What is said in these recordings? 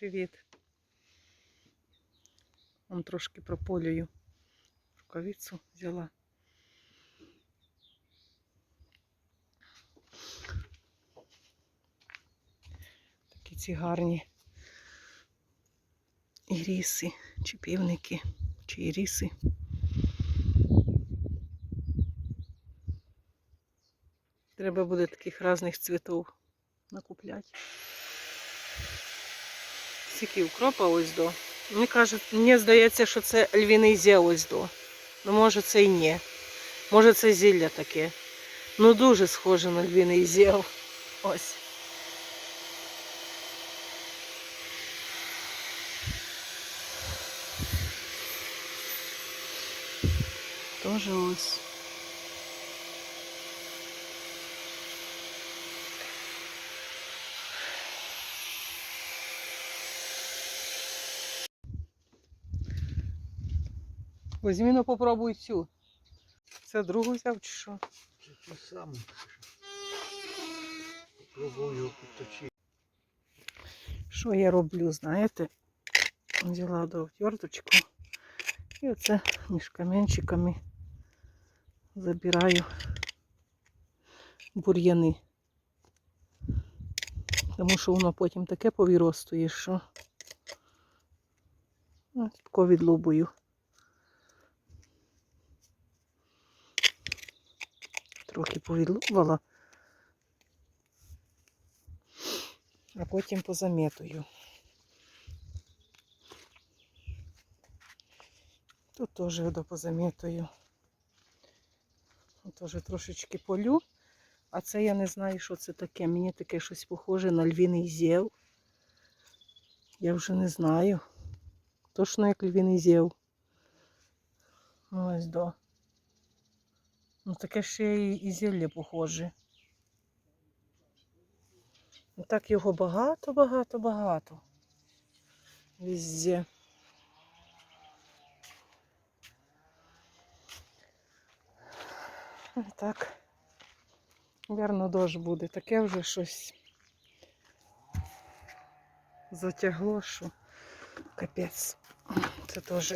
Привіт. Он трошки прополюю. Рукавицю взяла. Такі ці гарні іріси, чи півники, чи іріси. Треба буде таких різних цвітів накупляти. Скільки укропа ось до. Мені кажуть, мені здається, що це львіний зіл ось до. Ну, може, це і ні. Може, це зілля таке. Ну, дуже схоже на львіний зіл. Ось. Тоже ось. Возьми, ну попробуй цю. Це другу взяв чи що? Це те саме. Попробую підточити. Що я роблю, знаєте? Взяла до отверточку і оце між камінчиками забираю бур'яни. Тому що воно потім таке повіростує, що ну, тако відлубую. Трохи повідлубала, а потім позамітую. Тут теж водопозамітую. Теж трошечки полю. А це я не знаю, що це таке. Мені таке щось похоже на львіний зєв. Я вже не знаю. Точно як львіний зєв. Ось до. Ну таке ще і, і зілля похоже. Ну, Так його багато, багато, багато. Везде. Так. Вірно, дощ буде. Таке вже щось затягло, що капець. Це теж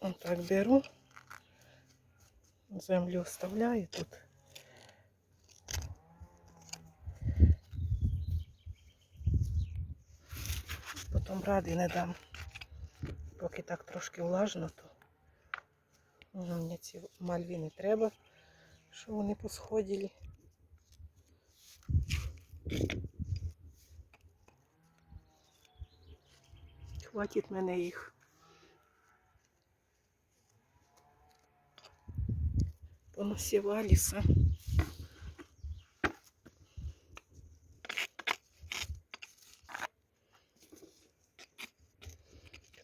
отак беру. Землю оставляю тут. Потім ради не дам. Поки так трошки влажно, то ну, мені ці мальві не треба, що вони посходили. Хватить мене їх. Понасівалися.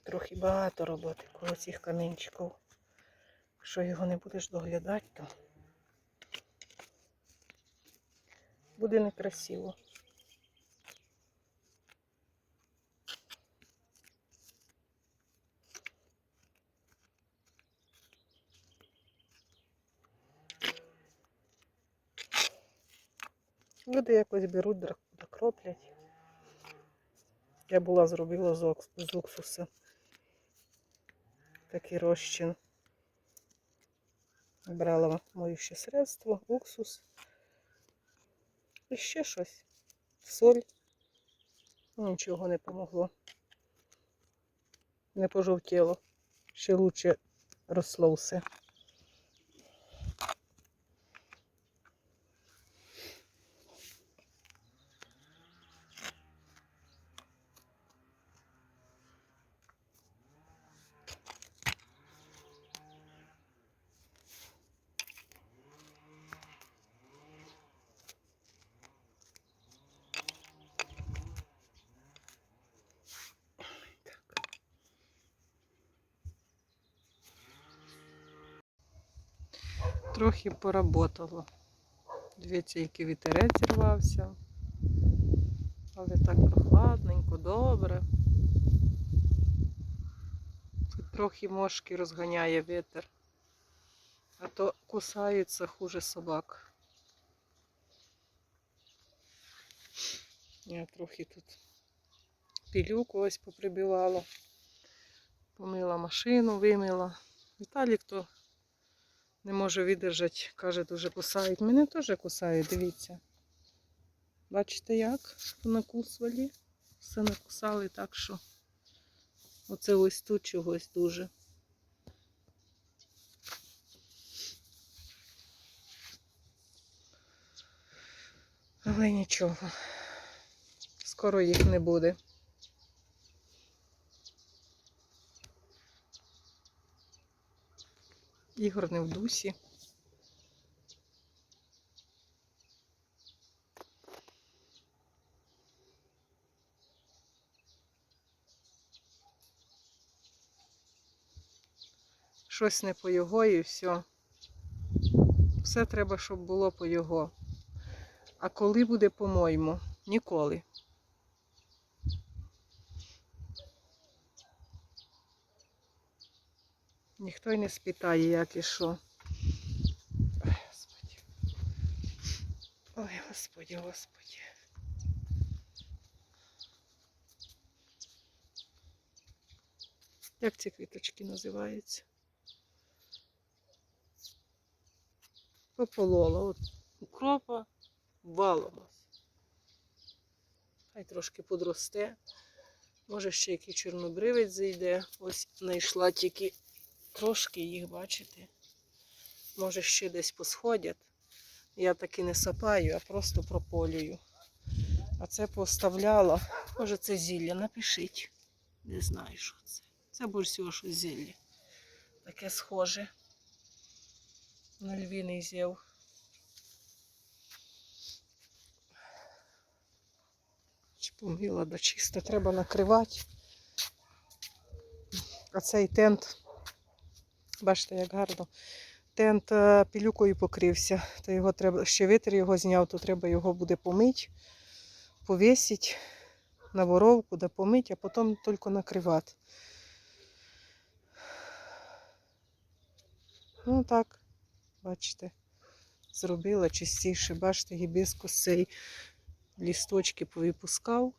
Трохи багато роботи коло цих камінчиків. Якщо його не будеш доглядати, то буде некрасиво. Люди якось беруть, докроплять. Я була зробила з уксусу. Такий розчин. Брала моюще средство, уксус. І ще щось. Соль. Нічого не помогло. Не пожовтіло. Ще лучше росло все. Трохи поработало. Дивіться, який вітерець зірвався. Але так прохладненько, добре. Тут трохи мошки розганяє вітер. А то кусаються хуже собак. Я трохи тут пілюку ось поприбивало. Помила машину, вимила. Віталік то не може видержати, каже, дуже кусають. Мене теж кусають, дивіться. Бачите як? Накусували. Все накусали так, що оце ось тут чогось дуже. Але нічого. Скоро їх не буде. Ігор не в дусі. Щось не по його і все. Все треба, щоб було по його. А коли буде, по-моєму? Ніколи. Ніхто й не спитає, як і що. Ой, Господи. Ой, Господи, Господи. Як ці квіточки називаються? Пополола. От укропа валом. Хай трошки подросте. Може ще який чорнобривець зайде. Ось знайшла тільки трошки їх, бачите. Може ще десь посходять. Я таки не сапаю, а просто прополюю. А це поставляла. Може це зілля, напишіть. Не знаю, що це. Це більш всього щось зілля. Таке схоже. На львіний зєв. Чи помила, да чисто треба накривати. А цей тент, бачите, як гарно. Тент е, пілюкою покрився, то його треба, ще вітер його зняв, то треба його буде помити, повісити на воровку, да помити, а потім тільки накривати. Ну так, бачите, зробила чистіше. Бачите, гібіскус цей лісточки повипускав.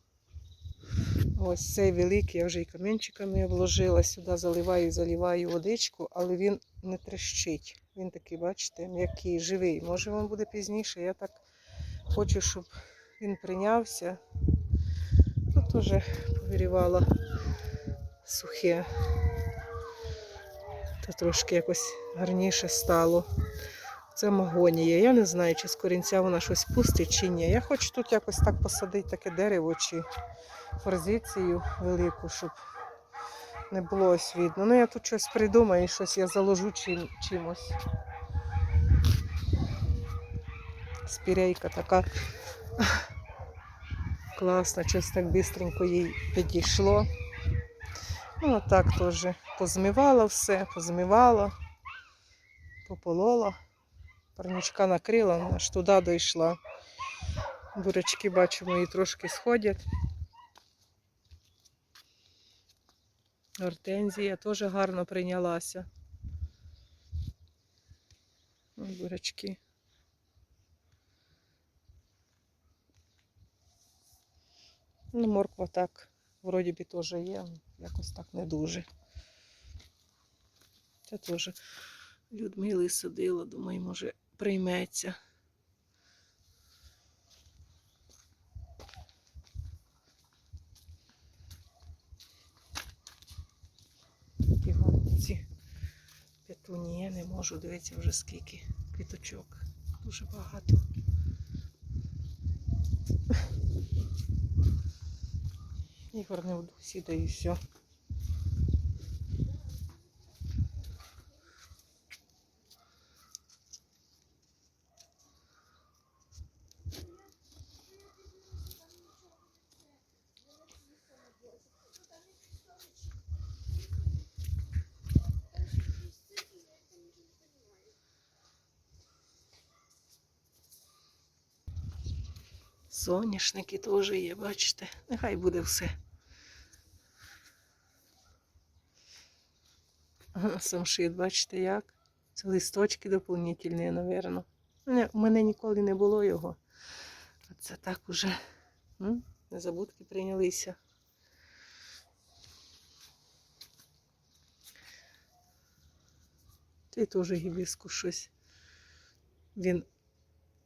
Ось цей великий, я вже і камінчиками вложила, сюди заливаю заливаю водичку, але він не трещить. Він такий, бачите, м'який, живий. Може він буде пізніше. Я так хочу, щоб він прийнявся. Тут теж повирівала сухе. Та трошки якось гарніше стало. Це магонія. Я не знаю, чи з корінця вона щось пустить чи ні. Я хочу тут якось так посадити таке дерево чи форзицію велику, щоб не було ось видно. Ну я тут щось придумаю, щось я заложу чим, чимось. Спірейка така класна, щось так бистренько їй підійшло. Ну, так теж позмивала все, позмивала, пополола. Парничка накрила, аж туди дійшла. Бурячки, бачу, мої трошки сходять. Гортензія теж гарно прийнялася. Бурячки. Ну, морква так, вроді би теж є, якось так не дуже. Це теж Людмили садила, думаю, може прийметься. Такі ці петунії. Я не можу, дивитися вже скільки квіточок. Дуже багато. Ігор не в дусі, да і все. Соняшники теж є, бачите? Нехай буде все. Самшит, бачите як? Це листочки доповнительні, напевно. У мене ніколи не було його. Це так уже ну, незабудки прийнялися. Це теж гібіску щось. Він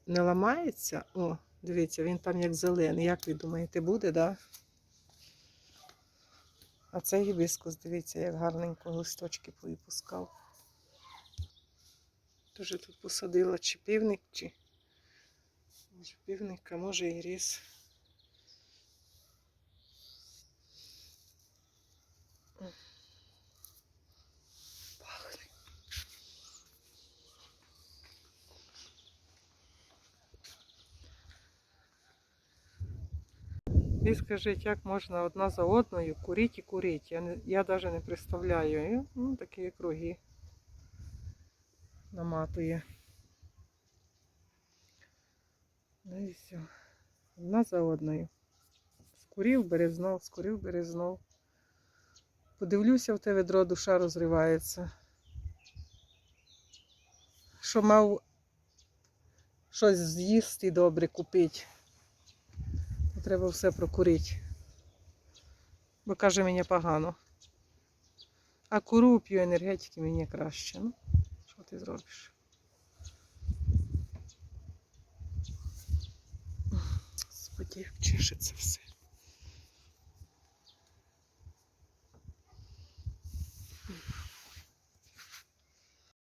не ламається, о дивіться, він там як зелений. Як ви думаєте, буде, да? А цей гібіскус, дивіться, як гарненько листочки повипускав. Дуже тут посадила чи півник, чи може півник, а може і ріс. Ви скажіть, як можна одна за одною курити і курити? Я, не, я навіть не представляю. І, ну, такі круги наматує. Ну і все. Одна за одною. Скурів, березнов, скурів, березнов. Подивлюся в те ведро, душа розривається. Що мав щось з'їсти добре купити. Треба все прокурити. Бо каже, мені погано. А куру п'ю енергетики мені краще. Ну, що ти зробиш? Як чешеться все.